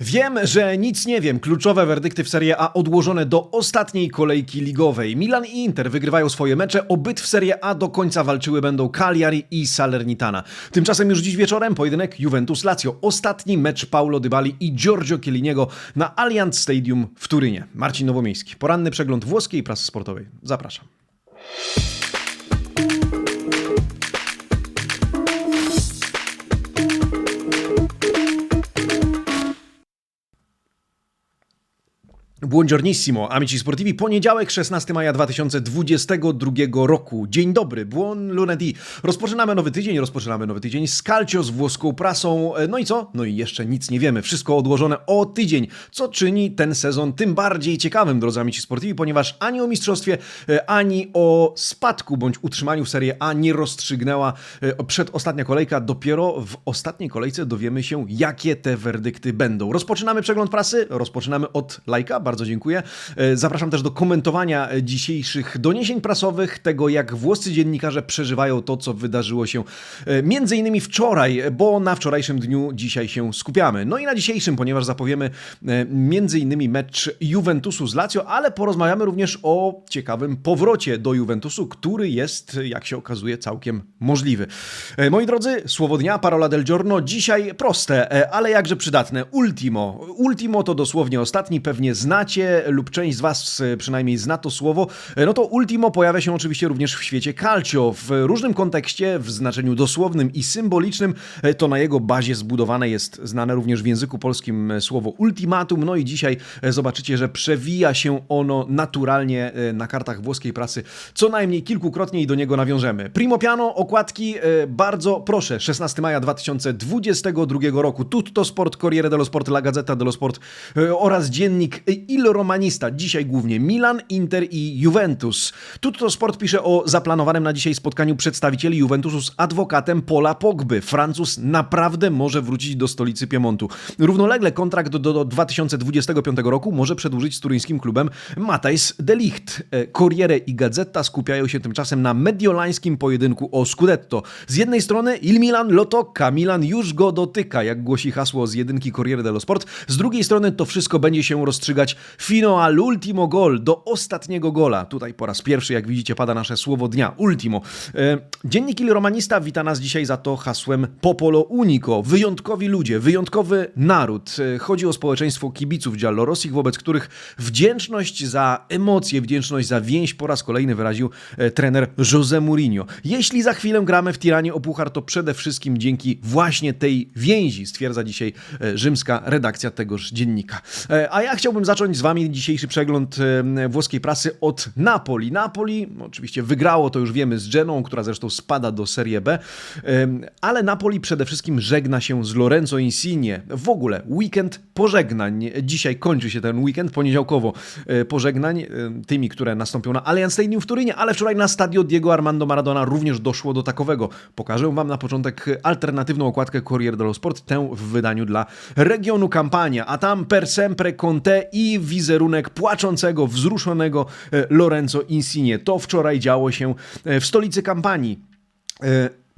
Wiem, że nic nie wiem. Kluczowe werdykty w Serie A odłożone do ostatniej kolejki ligowej. Milan i Inter wygrywają swoje mecze. O byt w Serie A do końca walczyły będą Cagliari i Salernitana. Tymczasem już dziś wieczorem pojedynek Juventus-Lazio. Ostatni mecz Paulo Dybali i Giorgio Chielliniego na Allianz Stadium w Turynie. Marcin Nowomiejski. Poranny przegląd włoskiej prasy sportowej. Zapraszam. Buongiornissimo, amici sportivi. Poniedziałek, 16 maja 2022 roku. Dzień dobry, buon lunedì. Rozpoczynamy nowy tydzień, rozpoczynamy nowy tydzień z Calcio, z włoską prasą. E, No i co? No i jeszcze nic nie wiemy. Wszystko odłożone o tydzień, co czyni ten sezon tym bardziej ciekawym, drodzy amici sportivi, ponieważ ani o mistrzostwie, e, ani o spadku bądź utrzymaniu w Serie A nie rozstrzygnęła e, przedostatnia kolejka. Dopiero w ostatniej kolejce dowiemy się, jakie te werdykty będą. Rozpoczynamy przegląd prasy, rozpoczynamy od lajka, bardzo dziękuję. E, Zapraszam też do komentowania dzisiejszych doniesień prasowych, tego jak włoscy dziennikarze przeżywają to, co wydarzyło się e, między innymi wczoraj, bo na wczorajszym dniu dzisiaj się skupiamy. No i na dzisiejszym, ponieważ zapowiemy e, między innymi mecz Juventusu z Lazio, ale porozmawiamy również o ciekawym powrocie do Juventusu, który jest, jak się okazuje, całkiem możliwy. Moi drodzy, słowo dnia, parola del giorno, dzisiaj proste, ale jakże przydatne. Ultimo. Ultimo to dosłownie ostatni, pewnie znacie lub część z Was e, przynajmniej zna to słowo. E, No to ultimo pojawia się oczywiście również w świecie calcio. W różnym kontekście, w znaczeniu dosłownym i symbolicznym, e, to na jego bazie zbudowane jest znane również w języku polskim słowo ultimatum. No i dzisiaj zobaczycie, że przewija się ono naturalnie na kartach włoskiej prasy co najmniej kilkukrotnie i do niego nawiążemy. Primo piano, okładki, bardzo proszę, 16 maja 2022 roku. Tutto Sport, Corriere dello Sport, La Gazzetta dello Sport oraz dziennik Il Romanista. Dzisiaj głównie Milan, Inter i Juventus. Tutto Sport pisze o zaplanowanym na dzisiaj spotkaniu przedstawicieli Juventusu z adwokatem Pola Pogby. Francuz naprawdę może wrócić do stolicy Piemontu. Równolegle kontrakt do, do, do 2025 roku może przedłużyć z turyńskim klubem Matthijs de Ligt. E, Corriere i Gazeta skupiają się tymczasem na mediolańskim pojedynku o Scudetto. Z jednej strony Il Milan lo tocca, Milan już go dotyka, jak głosi hasło z jedynki Corriere dello Sport. Z drugiej strony to wszystko będzie się rozstrzygać fino all'ultimo gol, do ostatniego gola. Tutaj po raz pierwszy, jak widzicie, pada nasze słowo dnia, ultimo. E, Dziennik Il Romanista wita nas dzisiaj za to hasłem Popolo Unico. Wyjątkowi ludzie, wyjątkowy naród. E, Chodzi o społeczeństwo kibiców Giallorossich, wobec których wdzięczność za emocje, wdzięczność za więź po raz kolejny wyraził e, trener José Mourinho. Jeśli za chwilę gramy w Tiranie o puchar, to przede wszystkim dzięki właśnie tej więzi, stwierdza dzisiaj rzymska redakcja tegoż dziennika. A ja chciałbym zacząć z wami dzisiejszy przegląd włoskiej prasy od Napoli. Napoli oczywiście wygrało, to już wiemy, z Geną, która zresztą spada do Serie B, ale Napoli przede wszystkim żegna się z Lorenzo Insigne. W ogóle weekend pożegnań. Dzisiaj kończy się ten weekend, poniedziałkowo e, pożegnań, tymi, które nastąpią na Allianz Stadium w Turynie, ale wczoraj na stadio Diego Armando Maradona również doszło do takowego. Pokażę wam na początek alternatywną okładkę Corriere dello Sport, tę w wydaniu dla regionu Campania, a tam per sempre Conte i wizerunek płaczącego, wzruszonego e, Lorenzo Insigne. To wczoraj działo się e, w stolicy kampanii.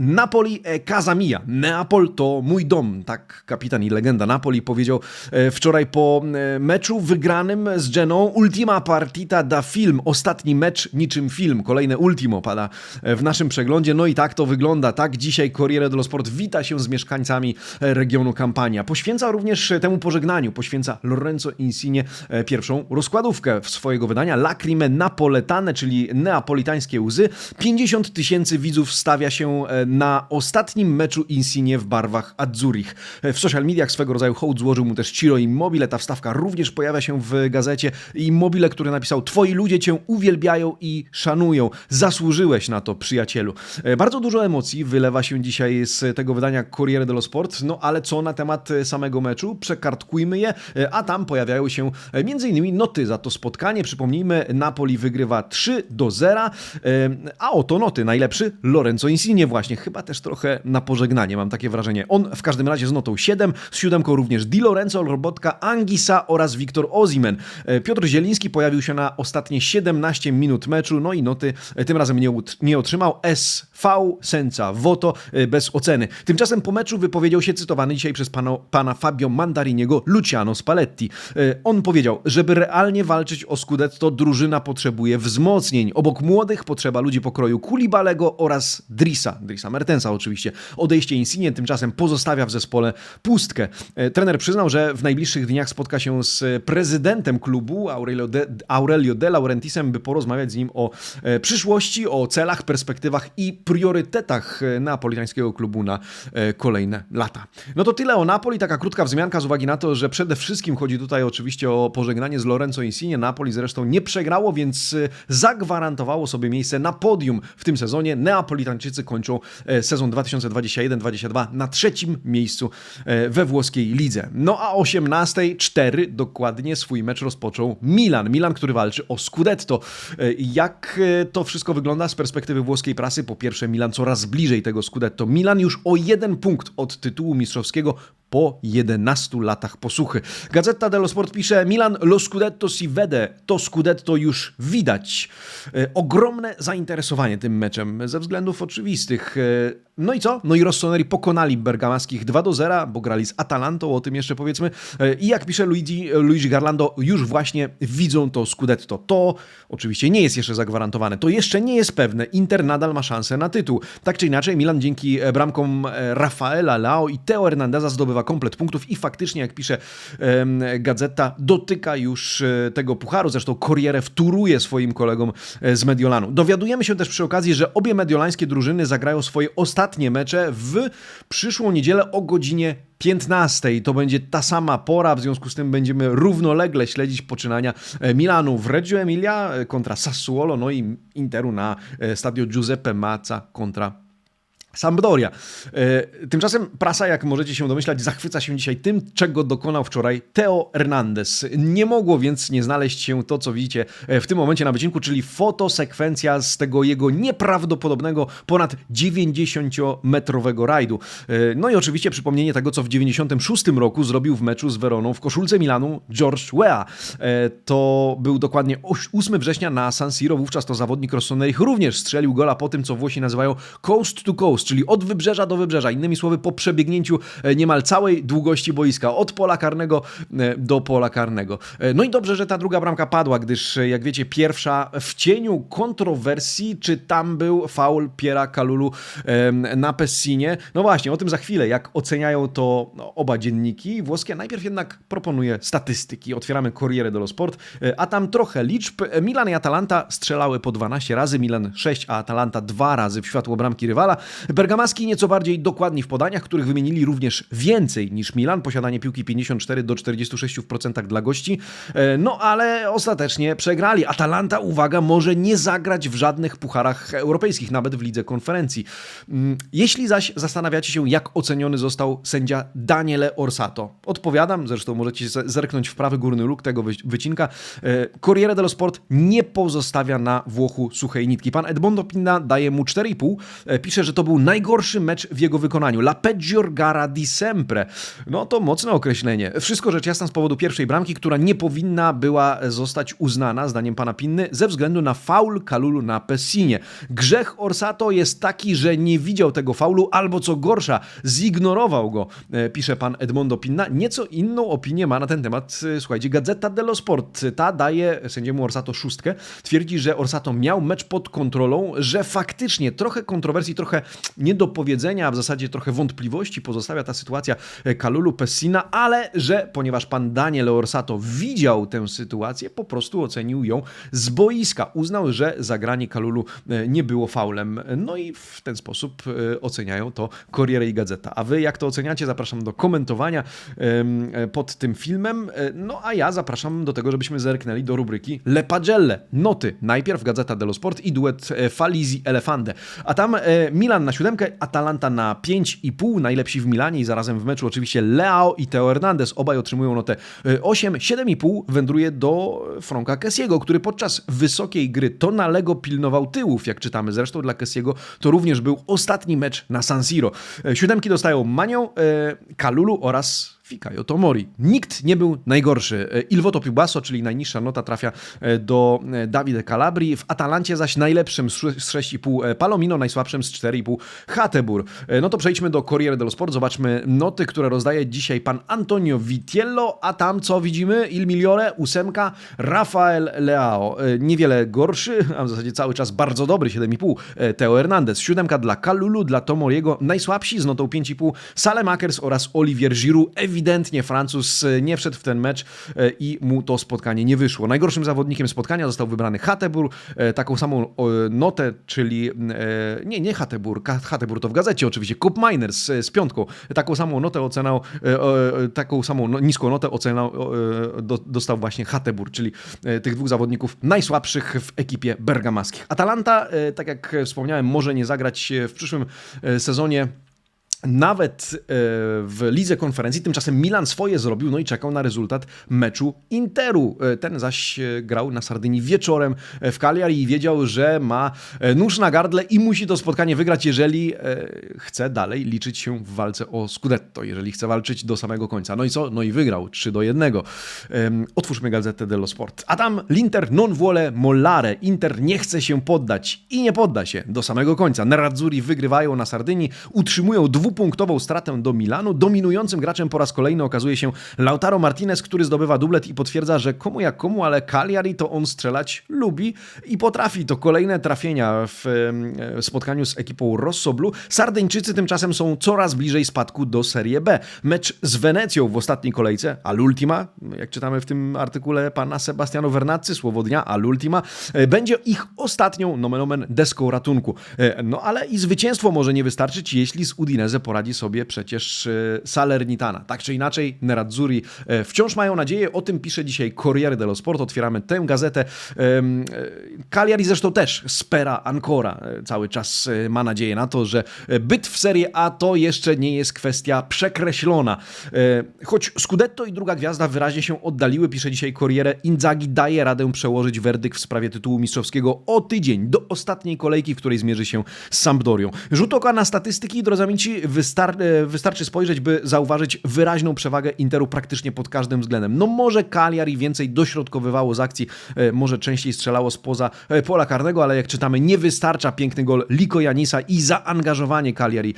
Napoli e casa mia. Neapol to mój dom. Tak kapitan i legenda Napoli powiedział e, wczoraj po e, meczu wygranym z Geną. Ultima partita da film. Ostatni mecz niczym film. Kolejne ultimo pada e, w naszym przeglądzie. No i tak to wygląda. Tak dzisiaj Corriere dello Sport wita się z mieszkańcami regionu Campania. Poświęca również temu pożegnaniu, poświęca Lorenzo Insigne pierwszą rozkładówkę swojego wydania. Lacrime napoletane, czyli neapolitańskie łzy. 50 tysięcy widzów stawia się na ostatnim meczu Insigne w barwach Azzurich. E, W social mediach swego rodzaju hołd złożył mu też Ciro Immobile. Ta wstawka również pojawia się w gazecie. Immobile, który napisał Twoi ludzie cię uwielbiają i szanują. Zasłużyłeś na to, przyjacielu. E, Bardzo dużo emocji wylewa się dzisiaj z tego wydania Corriere dello Sport. No ale co na temat e, samego meczu? Przekartkujmy je, e, a tam pojawiają się m.in. noty za to spotkanie. Przypomnijmy, Napoli wygrywa 3 do 0, e, a oto noty. Najlepszy Lorenzo Insigne właśnie. Chyba też trochę na pożegnanie, mam takie wrażenie. On w każdym razie z notą 7, z siódemką również Di Lorenzo, Robotka, Angisa oraz Wiktor Ozimen. E, Piotr Zieliński pojawił się na ostatnie 17 minut meczu, no i noty e, tym razem nie, nie otrzymał. SV, Senca, Voto, e, bez oceny. Tymczasem po meczu wypowiedział się cytowany dzisiaj przez pana, pana Fabio Mandariniego Luciano Spalletti. On powiedział, żeby realnie walczyć o Scudetto, drużyna potrzebuje wzmocnień. Obok młodych potrzeba ludzi pokroju Kulibalego oraz Drisa, Drisa Mertensa oczywiście. Odejście Insigne tymczasem pozostawia w zespole pustkę. E, Trener przyznał, że w najbliższych dniach spotka się z prezydentem klubu Aurelio de, Aurelio de Laurentisem, by porozmawiać z nim o e, przyszłości, o celach, perspektywach i priorytetach e, neapolitańskiego klubu na kolejne lata. No to tyle o Napoli, taka krótka wzmianka z uwagi na to, że przede wszystkim chodzi tutaj oczywiście o pożegnanie z Lorenzo Insigne. Napoli zresztą nie przegrało, więc zagwarantowało sobie miejsce na podium w tym sezonie. Neapolitańczycy kończą sezon 2021-2022 na trzecim miejscu e, we włoskiej lidze. No a o 18.04 dokładnie swój mecz rozpoczął Milan. Milan, który walczy o Scudetto. E, Jak e, to wszystko wygląda z perspektywy włoskiej prasy? Po pierwsze, Milan coraz bliżej tego Scudetto. Milan już o jeden punkt od tytułu mistrzowskiego po 11 latach posłuchy. Gazeta dello Sport pisze Milan lo Scudetto si vede, to Scudetto już widać. E, ogromne zainteresowanie tym meczem ze względów oczywistych. No i co? No i Rossoneri pokonali bergamaskich 2 do 0, bo grali z Atalantą, o tym jeszcze powiedzmy. E, I jak pisze Luigi, Luigi Garlando, już właśnie widzą to Scudetto. To oczywiście nie jest jeszcze zagwarantowane, to jeszcze nie jest pewne. Inter nadal ma szansę na tytuł. Tak czy inaczej, Milan dzięki e, bramkom e, Rafaela Lao i Teo Hernandeza zdobywa komplet punktów i faktycznie, jak pisze Gazeta, dotyka już tego pucharu. Zresztą Corriere wtóruje swoim kolegom z Mediolanu. Dowiadujemy się też przy okazji, że obie mediolańskie drużyny zagrają swoje ostatnie mecze w przyszłą niedzielę o godzinie 15. To będzie ta sama pora, w związku z tym będziemy równolegle śledzić poczynania e, Milanu w Reggio Emilia e, kontra Sassuolo, no i Interu na e, stadio Giuseppe Mazza kontra Sampdoria. E, Tymczasem prasa, jak możecie się domyślać, zachwyca się dzisiaj tym, czego dokonał wczoraj Teo Hernandez. Nie mogło więc nie znaleźć się to, co widzicie e, w tym momencie na wycinku, czyli fotosekwencja z tego jego nieprawdopodobnego, ponad 90-metrowego rajdu. E, No i oczywiście przypomnienie tego, co w 96 roku zrobił w meczu z Weroną w koszulce Milanu George Weah. To był dokładnie oś- 8 września na San Siro, wówczas to zawodnik Rossoneri również strzelił gola po tym, co Włosi nazywają coast to coast, czyli od wybrzeża do wybrzeża. Innymi słowy, po przebiegnięciu e, niemal całej długości boiska, od pola karnego e, do pola karnego. E, No i dobrze, że ta druga bramka padła, gdyż, jak wiecie, pierwsza w cieniu kontrowersji, czy tam był faul Piera Kalulu na Pessinie. No właśnie, o tym za chwilę, jak oceniają to no, oba dzienniki włoskie. Najpierw jednak proponuję statystyki. Otwieramy Corriere dello Sport, a tam trochę liczb. Milan i Atalanta strzelały po 12 razy, Milan 6, a Atalanta 2 razy w światło bramki rywala. Bergamaski nieco bardziej dokładni w podaniach, których wymienili również więcej niż Milan. Posiadanie piłki 54 do 46% dla gości. E, No ale ostatecznie przegrali. Atalanta, uwaga, może nie zagrać w żadnych pucharach europejskich, nawet w lidze konferencji. Mm, Jeśli zaś zastanawiacie się, jak oceniony został sędzia Daniele Orsato, odpowiadam, zresztą możecie zerknąć w prawy górny róg tego wy- wycinka. E, Corriere dello Sport nie pozostawia na Włochu suchej nitki. Pan Edmondo Pinna daje mu 4,5. E, Pisze, że to był najgorszy mecz w jego wykonaniu. La peggior gara di sempre. No to mocne określenie. Wszystko rzecz jasna z powodu pierwszej bramki, która nie powinna była zostać uznana, zdaniem pana Pinny, ze względu na faul Kalulu na Pessinie. Grzech Orsato jest taki, że nie widział tego faulu, albo co gorsza, zignorował go, e, pisze pan Edmondo Pinna. Nieco inną opinię ma na ten temat, e, słuchajcie, Gazeta dello Sport. Ta daje sędziemu Orsato szóstkę. Twierdzi, że Orsato miał mecz pod kontrolą, że faktycznie trochę kontrowersji, trochę niedopowiedzenia, a w zasadzie trochę wątpliwości pozostawia ta sytuacja e, Kalulu Pessina, ale że ponieważ pan Daniel Orsato widział tę sytuację, po prostu ocenił ją z boiska. Uznał, że zagranie Kalulu e, nie było faulem. No i w ten sposób e, oceniają to Corriere i Gazeta. A wy jak to oceniacie? Zapraszam do komentowania pod tym filmem. No a ja zapraszam do tego, żebyśmy zerknęli do rubryki Le Pagelle. Noty. Najpierw Gazeta dello Sport i duet Falizi Elefante. A tam Milan na siódemkę, Atalanta na 5,5, najlepsi w Milanie i zarazem w meczu oczywiście Leao i Teo Hernandez, obaj otrzymują notę e, 8, 7,5 wędruje do Franka Kessiego, który podczas wysokiej gry tonalego pilnował tyłów, jak czytamy. Zresztą dla Kessiego to również był ostatni mecz na San Siro. E, Siódemki dostają Manią, e, Kalulu oraz Fikayo Tomori. Nikt nie był najgorszy. E, Il Voto Più Basso, czyli najniższa nota trafia e, do e, Davide Calabri, w Atalancie zaś najlepszym z sz- z 6,5 e, Palomino, najsłabszym z 4,5 Hatebur. No to przejdźmy do Corriere dello Sport, zobaczmy noty, które rozdaje dzisiaj pan Antonio Vitiello, a tam co widzimy? Il Migliore, ósemka, Rafael Leao. Niewiele gorszy, a w zasadzie cały czas bardzo dobry, 7,5 e, Teo Hernandez, siódemka dla Kalulu, dla Tomoriego, najsłabsi z notą 5,5 Salemakers oraz Olivier Giroud. Ewidentnie Francuz e, nie wszedł w ten mecz e, i mu to spotkanie nie wyszło. Najgorszym zawodnikiem spotkania został wybrany Hatebur, e, taką samą notę, czyli nie, nie Hatebur, Hatebur to w gazecie oczywiście, Cup Miners z piątką, taką samą notę ocenał, taką samą no, niską notę ocenał, do, dostał właśnie Hatebur, czyli tych dwóch zawodników najsłabszych w ekipie bergamaskich. Atalanta, tak jak wspomniałem, może nie zagrać w przyszłym sezonie nawet e, w lidze konferencji. Tymczasem Milan swoje zrobił, no i czekał na rezultat meczu Interu. E, Ten zaś e, grał na Sardynii wieczorem w Cagliari i wiedział, że ma nóż na gardle i musi to spotkanie wygrać, jeżeli chce dalej liczyć się w walce o Scudetto, jeżeli chce walczyć do samego końca. No i co? No i wygrał 3 do 1. Em, Otwórzmy Gazetę dello Sport. A tam l'Inter non vuole mollare. Inter nie chce się poddać i nie podda się do samego końca. Nerazzurri wygrywają na Sardynii, utrzymują dwupunktową stratę do Milanu. Dominującym graczem po raz kolejny okazuje się Lautaro Martinez, który zdobywa dublet i potwierdza, że komu jak komu, ale Cagliari to on strzelać lubi i potrafi. To kolejne trafienia w spotkaniu z ekipą Rossoblu. Sardyńczycy tymczasem są coraz bliżej spadku do Serie B. Mecz z Wenecją w ostatniej kolejce, all'ultima, jak czytamy w tym artykule pana Sebastiano Vernazzi, słowo dnia, all'ultima, e, będzie ich ostatnią, nomen omen, deską ratunku. E, No ale i zwycięstwo może nie wystarczyć, jeśli z Udinese poradzi sobie przecież e, Salernitana. Tak czy inaczej, Nerazzurri e, wciąż mają nadzieję, o tym pisze dzisiaj Corriere dello Sport, otwieramy tę gazetę. E, Cagliari zresztą też, spera ancora, e, cały czas ma nadzieję na to, że byt w Serie A to jeszcze nie jest kwestia przekreślona. Choć Scudetto i druga gwiazda wyraźnie się oddaliły, pisze dzisiaj Corriere, Inzaghi daje radę przełożyć werdykt w sprawie tytułu mistrzowskiego o tydzień, do ostatniej kolejki, w której zmierzy się z Sampdorią. Rzut oka na statystyki, drodzy amici, wystar- e, wystarczy spojrzeć, by zauważyć wyraźną przewagę Interu praktycznie pod każdym względem. No może Cagliari więcej dośrodkowywało z akcji, e, może częściej strzelało spoza e, pola karnego, ale jak czytamy, nie wystarcza piękny gol Liko Janisa i zaangażowanie Cagliari.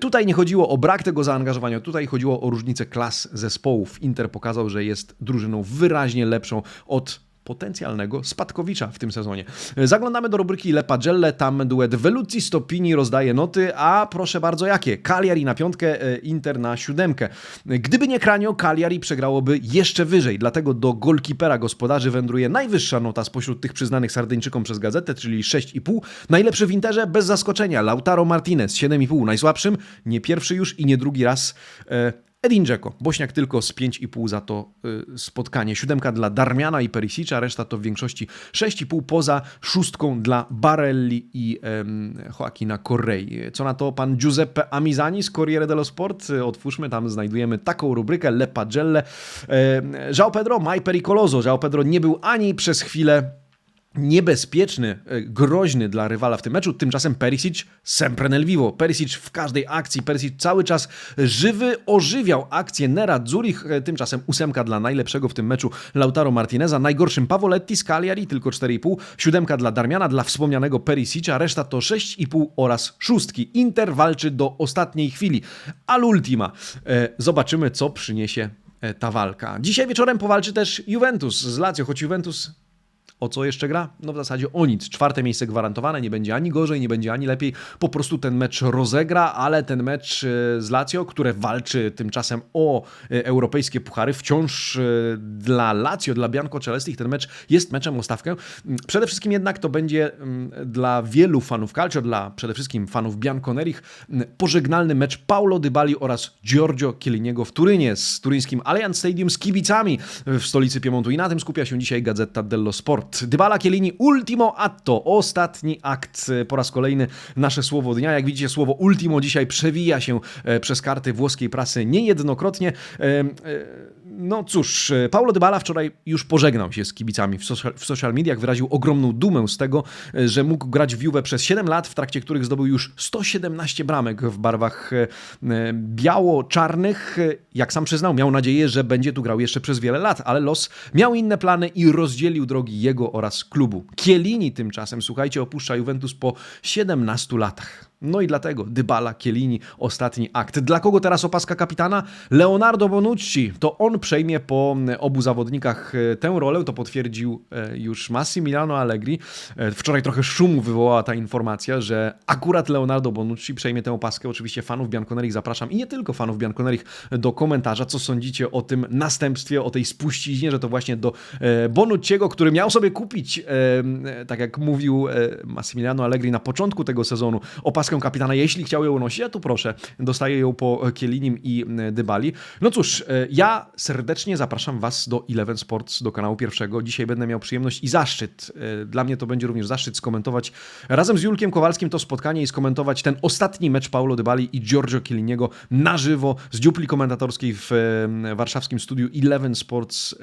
Tutaj nie chodziło o brak tego zaangażowania, tutaj chodziło o różnicę klas zespołów. Inter pokazał, że jest drużyną wyraźnie lepszą od potencjalnego spadkowicza w tym sezonie. Zaglądamy do rubryki Le Pagelle, tam duet Veluzzi Stopini rozdaje noty, a proszę bardzo jakie? Cagliari na piątkę, e, Inter na siódemkę. Gdyby nie Kranio, Cagliari przegrałoby jeszcze wyżej, dlatego do golkipera gospodarzy wędruje najwyższa nota spośród tych przyznanych Sardyńczykom przez gazetę, czyli 6,5. Najlepszy w Interze bez zaskoczenia Lautaro Martinez 7,5. Najsłabszym, nie pierwszy już i nie drugi raz e, Edin Dzeko, Bośniak tylko z 5,5 za to y, spotkanie. Siódemka dla Darmiana i Perisicza, reszta to w większości 6,5 poza szóstką dla Barelli i em, Joaquina Correi. Co na to pan Giuseppe Amizani z Corriere dello Sport? Otwórzmy, tam znajdujemy taką rubrykę Le Pagelle. Em, João Pedro, Mai Pericoloso. João Pedro nie był ani przez chwilę niebezpieczny, e, groźny dla rywala w tym meczu. Tymczasem Perisic sempre nel vivo. Perisic w każdej akcji, Perisic cały czas żywy, ożywiał akcję Nera Zurich. E, Tymczasem ósemka dla najlepszego w tym meczu Lautaro Martineza. Najgorszym Pavoletti z Cagliari, tylko 4,5. Siódemka dla Darmiana, dla wspomnianego Perisicia. Reszta to 6,5 oraz szóstki. Inter walczy do ostatniej chwili. All'ultima. E, Zobaczymy, co przyniesie ta walka. Dzisiaj wieczorem powalczy też Juventus z Lazio, choć Juventus o co jeszcze gra? No w zasadzie o nic. Czwarte miejsce gwarantowane, nie będzie ani gorzej, nie będzie ani lepiej. Po prostu ten mecz rozegra, ale ten mecz e, z Lazio, które walczy tymczasem o e, europejskie puchary, wciąż e, dla Lazio, dla Bianco Celestich ten mecz jest meczem o stawkę. Mm, Przede wszystkim jednak to będzie mm, dla wielu fanów Calcio, dla przede wszystkim fanów Bianconerich mm, pożegnalny mecz Paulo Dybali oraz Giorgio Chielliniego w Turynie z turyńskim Allianz Stadium z kibicami w stolicy Piemontu i na tym skupia się dzisiaj Gazeta dello Sport. Sport. Dybala Chiellini ultimo atto, ostatni akt. e, Po raz kolejny nasze słowo dnia. Jak widzicie, słowo ultimo dzisiaj przewija się e, przez karty włoskiej prasy niejednokrotnie. No cóż, e, Paulo Dybala wczoraj już pożegnał się z kibicami w social, w social mediach, wyraził ogromną dumę z tego, e, że mógł grać w Juve przez 7 lat, w trakcie których zdobył już 117 bramek w barwach e, biało-czarnych. Jak sam przyznał, miał nadzieję, że będzie tu grał jeszcze przez wiele lat, ale los miał inne plany i rozdzielił drogi jego oraz klubu. Chiellini tymczasem, słuchajcie, opuszcza Juventus po 17 latach. No i dlatego Dybala, Chiellini, ostatni akt. Dla kogo teraz opaska kapitana? Leonardo Bonucci. To on przejmie po obu zawodnikach e, tę rolę, to potwierdził e, już Massimiliano Allegri. E, Wczoraj trochę szumu wywołała ta informacja, że akurat Leonardo Bonucci przejmie tę opaskę. Oczywiście fanów Bianconerich zapraszam i nie tylko fanów Bianconerich do komentarza, co sądzicie o tym następstwie, o tej spuściźnie, że to właśnie do Bonucciego, który miał sobie kupić, tak jak mówił Massimiliano Allegri na początku tego sezonu, opaskę kapitana, jeśli chciał ją nosić, a tu proszę, dostaje ją po Kielinim i e, Dybali. No cóż, e, ja serdecznie zapraszam Was do Eleven Sports, do kanału pierwszego. Dzisiaj będę miał przyjemność i zaszczyt, e, dla mnie to będzie również zaszczyt skomentować razem z Julkiem Kowalskim to spotkanie i skomentować ten ostatni mecz Paulo Dybali i Giorgio Chielliniego na żywo z dziupli komentatorskiej w warszawskim studiu Eleven Sports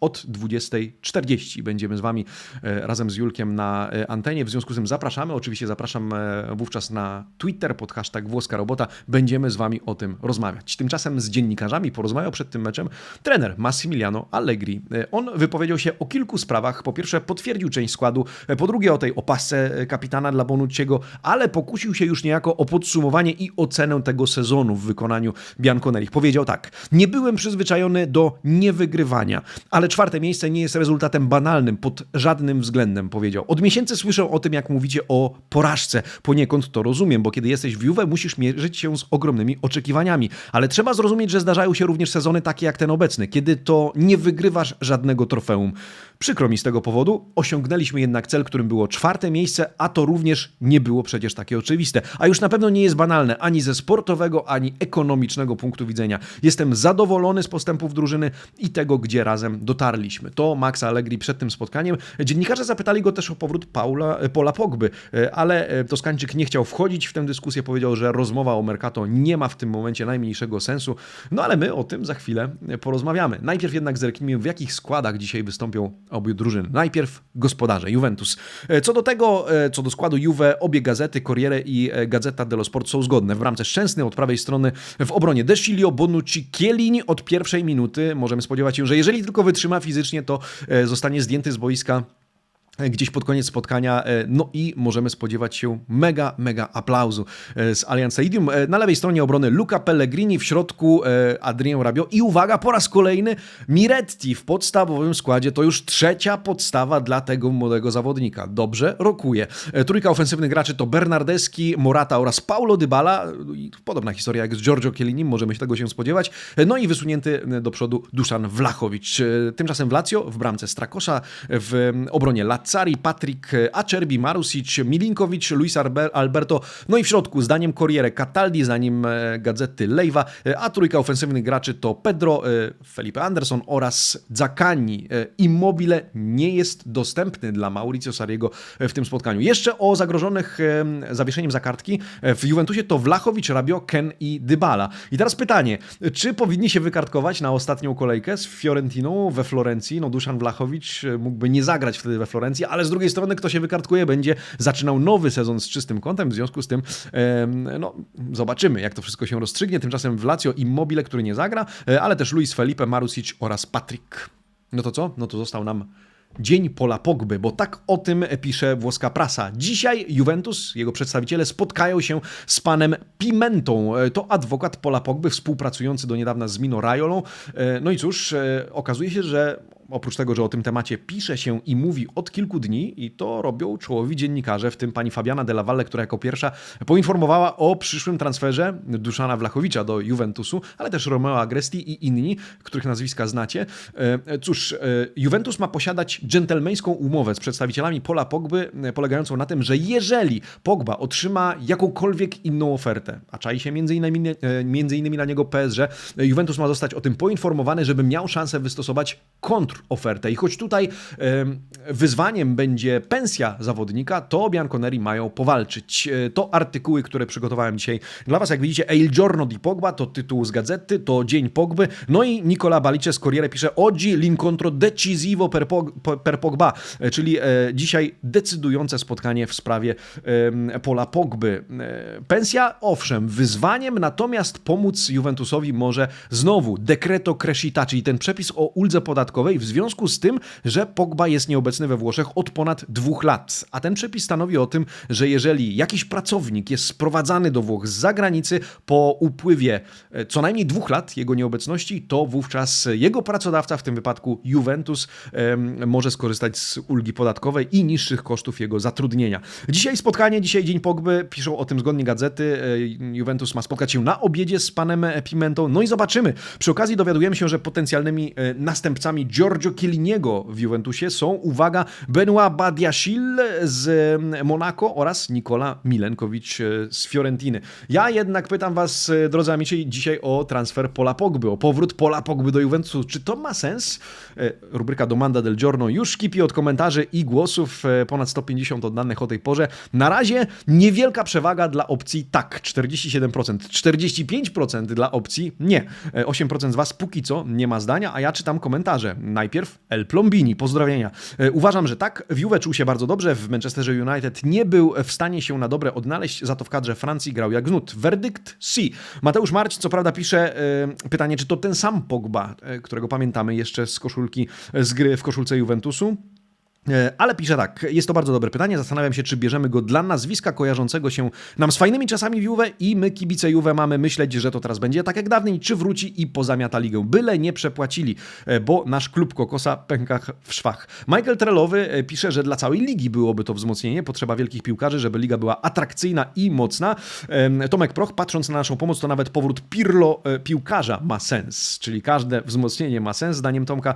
od 20.40. Będziemy z Wami razem z Julkiem na antenie. W związku z tym zapraszamy. Oczywiście zapraszam e, wówczas na Twitter pod hashtag Włoska Robota. Będziemy z Wami o tym rozmawiać. Tymczasem z dziennikarzami porozmawiał przed tym meczem trener Massimiliano Allegri. E, On wypowiedział się o kilku sprawach. Po pierwsze potwierdził część składu, e, po drugie o tej opasce e, kapitana dla Bonucciego, ale pokusił się już niejako o podsumowanie i ocenę tego sezonu w wykonaniu Bianconerich. Powiedział tak, nie byłem przyzwyczajony do niewygrywania, ale czwarte miejsce nie jest rezultatem banalnym pod żadnym względem, powiedział. Od miesięcy słyszę o tym, jak mówicie o porażce. Poniekąd to rozumiem, bo kiedy jesteś w Juve, musisz mierzyć się z ogromnymi oczekiwaniami, ale trzeba zrozumieć, że zdarzają się również sezony takie jak ten obecny, kiedy to nie wygrywasz żadnego trofeum. Przykro mi z tego powodu, osiągnęliśmy jednak cel, którym było czwarte miejsce, a to również nie było przecież takie oczywiste. A już na pewno nie jest banalne ani ze sportowego, ani ekonomicznego punktu widzenia. Jestem zadowolony z postępów drużyny i tego, gdzie razem dotarliśmy. To Max Allegri przed tym spotkaniem. Dziennikarze zapytali go też o powrót Paula, Pola Pogby, ale Toskańczyk nie chciał wchodzić w tę dyskusję, powiedział, że rozmowa o Mercato nie ma w tym momencie najmniejszego sensu. No ale my o tym za chwilę porozmawiamy. Najpierw jednak zerknijmy, w jakich składach dzisiaj wystąpią obu drużyny. Najpierw gospodarze, Juventus. Co do tego, co do składu Juve, obie gazety, Corriere i Gazeta dello Sport są zgodne. W bramce Szczęsny od prawej strony, w obronie Desilio, Bonucci, Chiellini od pierwszej minuty. Możemy spodziewać się, że jeżeli tylko wytrzyma fizycznie, to zostanie zdjęty z boiska gdzieś pod koniec spotkania. No i możemy spodziewać się mega, mega aplauzu z Allianz Stadium. Na lewej stronie obrony Luca Pellegrini, w środku Adrien Rabiot i uwaga, po raz kolejny Miretti w podstawowym składzie. To już trzecia podstawa dla tego młodego zawodnika. Dobrze rokuje. Trójka ofensywnych graczy to Bernardeschi, Morata oraz Paulo Dybala. Podobna historia jak z Giorgio Chiellinim, możemy się tego się spodziewać. No i wysunięty do przodu Duszan Wlachowicz. Tymczasem w Lazio w bramce Strakosza, w obronie Lat Cari, Patrik Acerbi, Marusic, Milinkowicz, Luis Alberto, no i w środku zdaniem Corriere Cataldi, zdaniem gazety Lejwa, a trójka ofensywnych graczy to Pedro, Felipe Anderson oraz Zaccani. Immobile nie jest dostępny dla Mauricio Sariego w tym spotkaniu. Jeszcze o zagrożonych zawieszeniem za kartki w Juventusie to Wlachowicz, Rabiot, Ken i Dybala. I teraz pytanie, czy powinni się wykartkować na ostatnią kolejkę z Fiorentiną we Florencji? No Duszan Wlachowicz mógłby nie zagrać wtedy we Florencji, ale z drugiej strony kto się wykartkuje będzie zaczynał nowy sezon z czystym kątem, w związku z tym no, zobaczymy jak to wszystko się rozstrzygnie. Tymczasem w Lazio Immobile, który nie zagra, ale też Luis Felipe, Marusic oraz Patryk. No to co? No to został nam Dzień Pola Pogby, bo tak o tym pisze włoska prasa. Dzisiaj Juventus, jego przedstawiciele spotkają się z panem Pimentą. To adwokat Pola Pogby, współpracujący do niedawna z Mino Raiolą. No i cóż, okazuje się, że oprócz tego, że o tym temacie pisze się i mówi od kilku dni, i to robią czołowi dziennikarze, w tym pani Fabiana Della Valle, która jako pierwsza poinformowała o przyszłym transferze Duszana Wlachowicza do Juventusu, ale też Romeo Agresti i inni, których nazwiska znacie. Cóż, Juventus ma posiadać dżentelmeńską umowę z przedstawicielami Pola Pogby, polegającą na tym, że jeżeli Pogba otrzyma jakąkolwiek inną ofertę, a czai się między innymi, między innymi na niego PSG, Juventus ma zostać o tym poinformowany, żeby miał szansę wystosować kontr kontrofertę. I choć tutaj em, wyzwaniem będzie pensja zawodnika, to Bianconeri mają powalczyć. E, To artykuły, które przygotowałem dzisiaj dla Was. Jak widzicie, El Giorno di Pogba to tytuł z gazety, to Dzień Pogby. No i Nicola Balice z Corriere pisze Oggi l'incontro decisivo per, per Pogba, e, czyli e, dzisiaj decydujące spotkanie w sprawie Pola Pogby. Pensja, owszem, wyzwaniem, natomiast pomóc Juventusowi może znowu decreto crescita, czyli ten przepis o uldze podatkowej w związku z tym, że Pogba jest nieobecny we Włoszech od ponad dwóch lat. A ten przepis stanowi o tym, że jeżeli jakiś pracownik jest sprowadzany do Włoch z zagranicy po upływie e, co najmniej dwóch lat jego nieobecności, to wówczas jego pracodawca, w tym wypadku Juventus, może skorzystać z ulgi podatkowej i niższych kosztów jego zatrudnienia. Dzisiaj spotkanie, dzisiaj dzień Pogby, piszą o tym zgodnie gazety. E, Juventus ma spotkać się na obiedzie z panem Pimentą. No i zobaczymy. Przy okazji dowiadujemy się, że potencjalnymi e, następcami Giorgio Chielliniego w Juventusie są, uwaga, Benoit Badiashil z Monaco oraz Nikola Milenkowicz e, z Fiorentiny. Ja jednak pytam was, e, drodzy amici, dzisiaj o transfer Pola Pogby, o powrót Pola Pogby do Juventusu. Czy to ma sens? E, Rubryka Domanda del Giorno już kipi od komentarzy i głosów, ponad 150 oddanych o tej porze. Na razie niewielka przewaga dla opcji tak, 47%, 45% dla opcji nie. E, 8% z was póki co nie ma zdania, a ja czytam komentarze. Najpierw El Plombini, pozdrowienia. E, Uważam, że tak, Juve czuł się bardzo dobrze, w Manchesterze United nie był w stanie się na dobre odnaleźć, za to w kadrze Francji grał jak gnut. Werdykt si. Mateusz Marć co prawda pisze e, pytanie, czy to ten sam Pogba, e, którego pamiętamy jeszcze z koszulki, z gry w koszulce Juventusu. E, Ale pisze tak, jest to bardzo dobre pytanie. Zastanawiam się, czy bierzemy go dla nazwiska kojarzącego się nam z fajnymi czasami w Juve i my, kibice Juve, mamy myśleć, że to teraz będzie tak jak dawniej, czy wróci i pozamiata ligę. Byle nie przepłacili, e, bo nasz klub Kokosa pęka w szwach. Michael Trelowy e, pisze, że dla całej ligi byłoby to wzmocnienie. Potrzeba wielkich piłkarzy, żeby liga była atrakcyjna i mocna. Tomek Proch, patrząc na naszą pomoc, to nawet powrót Pirlo piłkarza ma sens, czyli każde wzmocnienie ma sens, zdaniem Tomka.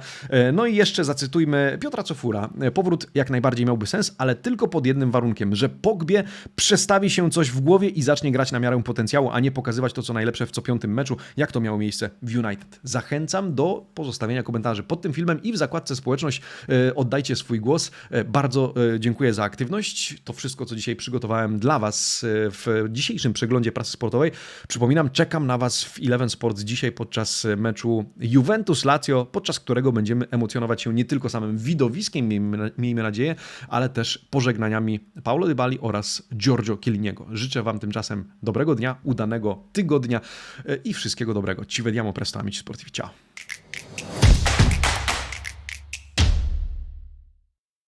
No i jeszcze zacytujmy Piotra Cofura. Powrót jak najbardziej miałby sens, ale tylko pod jednym warunkiem, że Pogbie przestawi się coś w głowie i zacznie grać na miarę potencjału, a nie pokazywać to, co najlepsze w co piątym meczu, jak to miało miejsce w United. Zachęcam do pozostawienia komentarzy pod tym filmem i w zakładce społeczność e, oddajcie swój głos. E, Bardzo e, dziękuję za aktywność. To wszystko, co dzisiaj przygotowałem dla Was w dzisiejszym przeglądzie prasy sportowej. Przypominam, czekam na Was w Eleven Sports dzisiaj podczas meczu Juventus-Lazio, podczas którego będziemy emocjonować się nie tylko samym widowiskiem, miejmy, nadzieję, ale też pożegnaniami Paulo Dybali oraz Giorgio Chielliniego. Życzę Wam tymczasem dobrego dnia, udanego tygodnia e, i wszystkiego dobrego. Ci vediamo presto amici sportivi. Ciao!